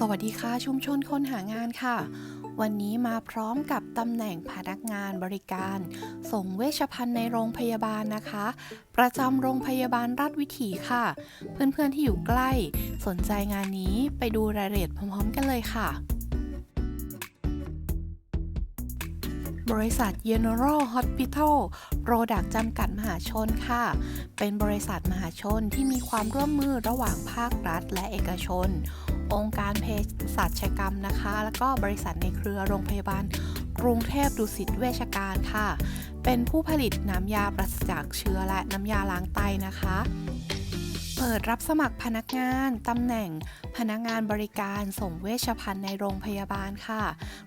สวัสดีค่ะชุมชนคนหางานค่ะ วันนี้มาพร้อมกับตำแหน่งพนักงานบริการ ส่งเวชภัณฑ์ในโรงพยาบาลนะคะ ประจำโรงพยาบาลราชวิถีค่ะ เพื่อนๆที่อยู่ใกล้ สนใจงานนี้ไปดูรายละเอียดพร้อมๆ กันเลยค่ะบริษัท General Hospital Product จำกัดมหาชนค่ะ เป็นบริษัทมหาชนที่มีความร่วมมือระหว่างภาครัฐและเอกชน องค์การเภสัชกรรมนะคะ แล้วก็บริษัทในเครือโรงพยาบาลกรุงเทพดุสิตเวชการค่ะ เป็นผู้ผลิตน้ำยาปราศจากเชื้อและน้ำยาล้างไตนะคะ เปิดรับสมัครพนักงานตำแหน่งพนักงานบริการส่งเวชภัณฑ์ในโรงพยาบาลค่ะ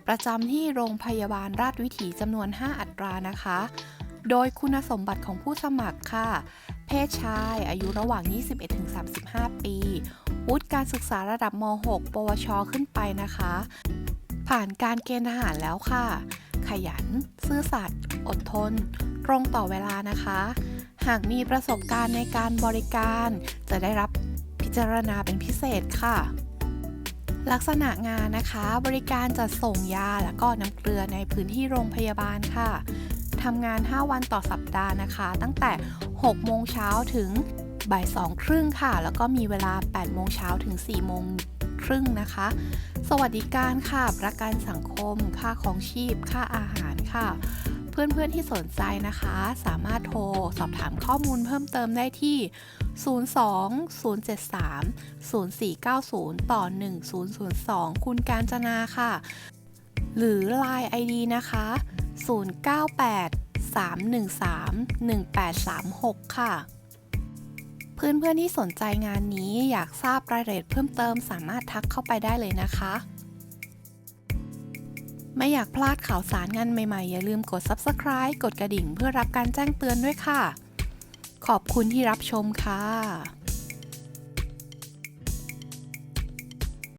ประจำที่โรงพยาบาลราชวิถีจำนวน 5 อัตรานะคะ โดยคุณสมบัติของผู้สมัครค่ะ เพศชาย อายุระหว่าง 21-35 ปีวุฒิการศึกษาระดับม .6 ปวช ขึ้นไปนะคะ ผ่านการเกณฑ์ทหารแล้วค่ะ ขยัน ซื่อสัตย์ อดทน ตรงต่อเวลานะคะ หากมีประสบการณ์ในการบริการ จะได้รับพิจารณาเป็นพิเศษค่ะลักษณะงานนะคะ บริการจัดส่งยาและก็น้ำเกลือในพื้นที่โรงพยาบาลค่ะ ทำงาน 5 วันต่อสัปดาห์นะคะ ตั้งแต่ 6 โมงเช้าถึงบ่าย2ครึ่งค่ะ แล้วก็มีเวลา 8 โมงเช้าถึง 4 โมงครึ่งนะคะ สวัสดิการค่ะ ประกันสังคม ค่าของชีพ ค่าอาหารค่ะ เพื่อนๆที่สนใจนะคะ สามารถโทรสอบถามข้อมูลเพิ่มเติมได้ที่ 02 073 0490 ต่อ 1002 คุณการจนาค่ะ หรือ Line ID นะคะ 098 313 1836 ค่ะ เพื่อนๆที่สนใจงานนี้อยากทราบรายละเอียดเพิ่มเติมสามารถทักเข้าไปได้เลยนะคะ ไม่อยากพลาดข่าวสารงานใหม่ๆ อย่าลืมกด Subscribe กดกระดิ่งเพื่อรับการแจ้งเตือนด้วยค่ะ ขอบคุณที่รับชมค่ะ